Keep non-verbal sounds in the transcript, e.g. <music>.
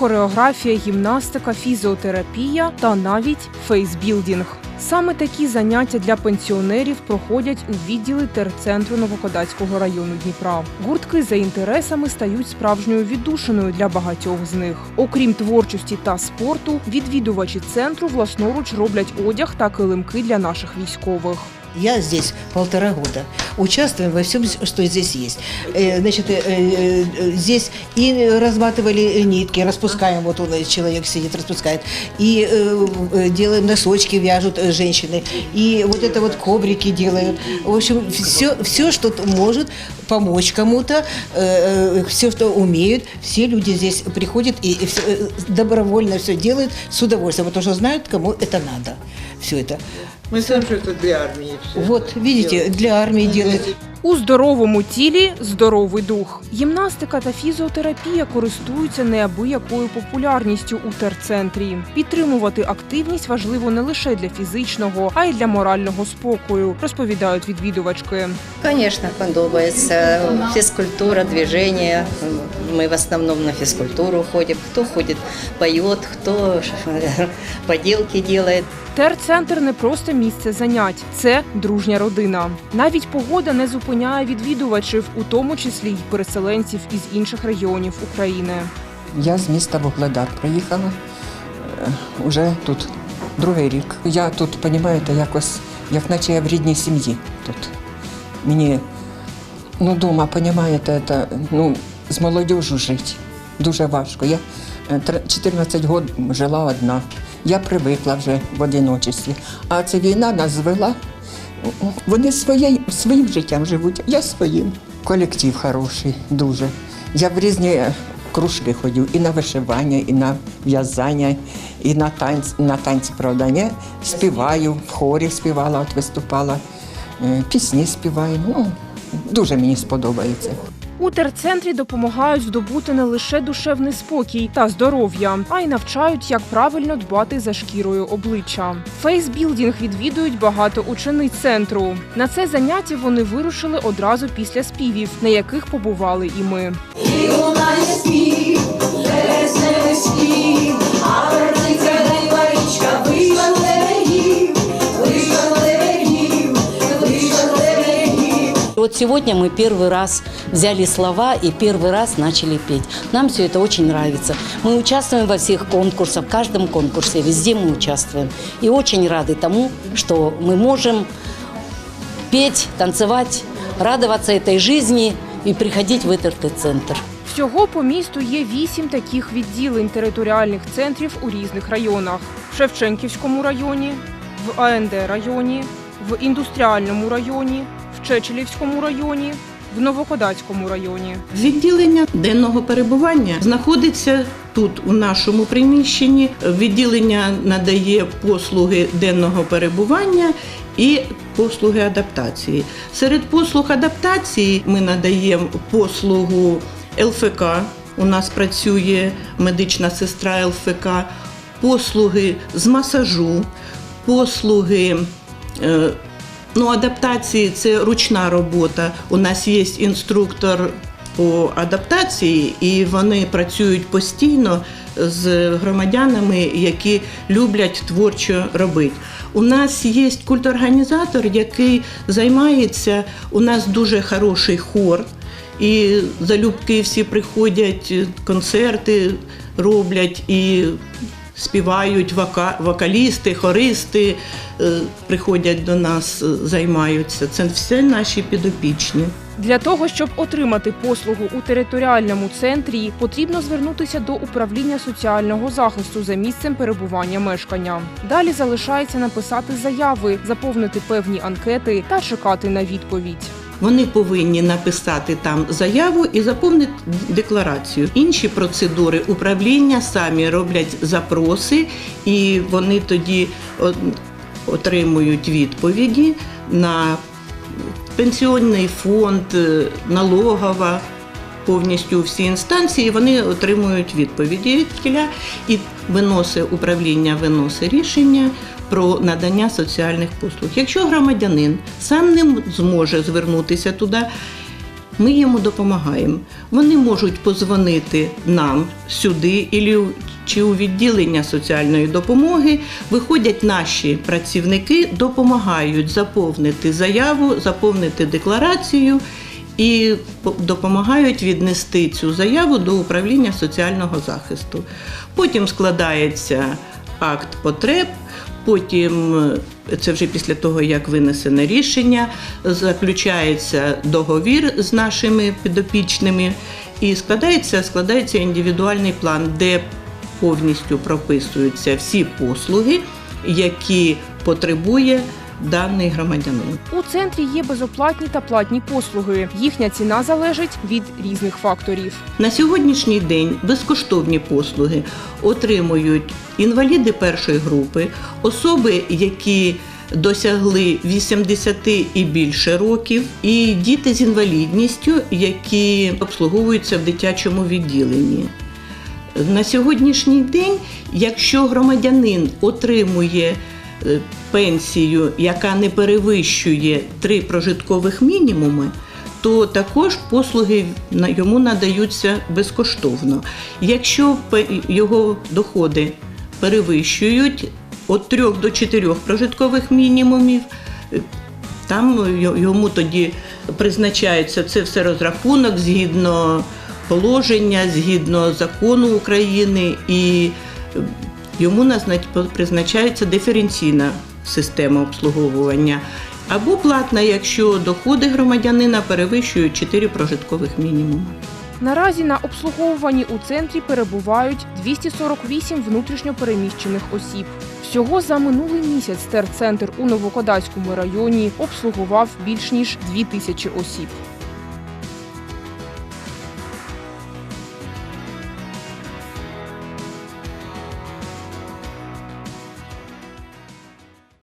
хореографія, гімнастика, фізіотерапія та навіть фейсбілдінг. Саме такі заняття для пенсіонерів проходять у відділі терцентру Новокодацького району Дніпра. Гуртки за інтересами стають справжньою віддушиною для багатьох з них. Окрім творчості та спорту, відвідувачі центру власноруч роблять одяг та килимки для наших військових. Я здесь полтора года. Участвуем во всем, что здесь есть. Э, Значит, э, э, здесь и разматывали нитки, распускаем, вот он, человек сидит, распускает, и делаем носочки, вяжут женщины, и вот это вот коврики делают. В общем, все, все что может помочь кому-то, все, что умеют, все люди здесь приходят и, добровольно все делают с удовольствием, потому что знают, кому это надо. Все это. Мы знаем, что это для армии. всё Вот, это видите, делают. для армии делают. У здоровому тілі здоровий дух. Гімнастика та фізіотерапія користуються неабиякою популярністю у терцентрі. Підтримувати активність важливо не лише для фізичного, а й для морального спокою, розповідають відвідувачки. Конечно, подобается. Физкультура, движение. Мы в основном на физкультуру ходим. Кто ходит, поет, кто <laughs> поделки делает. Терцентр не просто місце занять, це дружня родина. Навіть погода не зупиняє відвідувачів, у тому числі й переселенців із інших регіонів України. Я з міста Вугледар приїхала е, уже тут другий рік. Я тут, розумієте, якось, як наче я в рідній сім'ї тут. Мені ну, дома, розумієте, це, ну, з молодіжю жити дуже важко. Я е, 14 років жила одна. Я привикла вже в одиночестві. А ця війна нас звела. Вони своє, своїм життям живуть, я своїм. Колектив хороший, дуже. Я в різні кружки ходив і на вишивання, і на в'язання, і на танці, на танці, правда, не. Співаю, в хорі співала, от виступала, е, пісні співаю. Ну, дуже мені сподобається. У терцентрі допомагають здобути не лише душевний спокій та здоров'я, а й навчають, як правильно дбати за шкірою обличчя. Фейсбілдінг відвідують багато учениць центру. На це заняття вони вирушили одразу після співів, на яких побували і ми. І спів, лесне спів, а Вот сегодня мы первый раз взяли слова и первый раз начали петь. Нам все это очень нравится. Мы участвуем во всех конкурсах, в каждом конкурсе, везде мы участвуем. И очень рады тому, что мы можем петь, танцевать, радоваться этой жизни и приходить в этот центр. Всього по місту є вісім таких відділень територіальних центрів у різних районах: в Шевченківському районі, в АНД районі, в індустріальному районі, в Чечелівському районі, в Новокодацькому районі. Відділення денного перебування знаходиться тут, у нашому приміщенні. Відділення надає послуги денного перебування і послуги адаптації. Серед послуг адаптації ми надаємо послугу ЛФК. У нас працює медична сестра ЛФК, послуги з масажу, послуги. Ну, адаптації це ручна робота. У нас є інструктор по адаптації, і вони працюють постійно з громадянами, які люблять творчо робити. У нас є культорганізатор, який займається. У нас дуже хороший хор. І залюбки всі приходять, концерти роблять і співають вока- вокалісти, хористи е, приходять до нас, е, займаються. Це все наші підопічні. Для того, щоб отримати послугу у територіальному центрі, потрібно звернутися до управління соціального захисту за місцем перебування мешкання. Далі залишається написати заяви, заповнити певні анкети та чекати на відповідь. Вони повинні написати там заяву і заповнити декларацію. Інші процедури управління самі роблять запроси, і вони тоді отримують відповіді на пенсіонний фонд, е, налогова. Повністю всі інстанції вони отримують відповіді від тіля і виносить управління виносить рішення про надання соціальних послуг. Якщо громадянин сам не зможе звернутися туди, ми йому допомагаємо. Вони можуть позвонити нам сюди чи у відділення соціальної допомоги. Виходять наші працівники, допомагають заповнити заяву, заповнити декларацію і допомагають віднести цю заяву до управління соціального захисту. Потім складається акт потреб. Потім е, це вже після того, як винесене рішення, заключається договір з нашими підопічними і складається, складається індивідуальний план, де повністю прописуються всі послуги, які потребує даний громадянин. У центрі є безоплатні та платні послуги. Їхня ціна залежить від різних факторів. На сьогоднішній день безкоштовні послуги отримують інваліди першої групи, особи, які досягли 80 і більше років, і діти з інвалідністю, які обслуговуються в дитячому відділенні. На сьогоднішній день, якщо громадянин отримує пенсію, яка не перевищує три прожиткових мінімуми, то також послуги йому надаються безкоштовно. Якщо його доходи перевищують від 3 до 4 прожиткових мінімумів, е, там йому тоді призначається це все розрахунок згідно положення, згідно закону України, і е, йому призначається диференційна система обслуговування. Або платна, якщо доходи громадянина перевищують 4 прожиткових мінімуми. Наразі на обслуговуванні у центрі перебувають 248 внутрішньо переміщених осіб. Всього за минулий місяць терцентр у Новокодацькому районі обслугував більш ніж 2 тисячі осіб.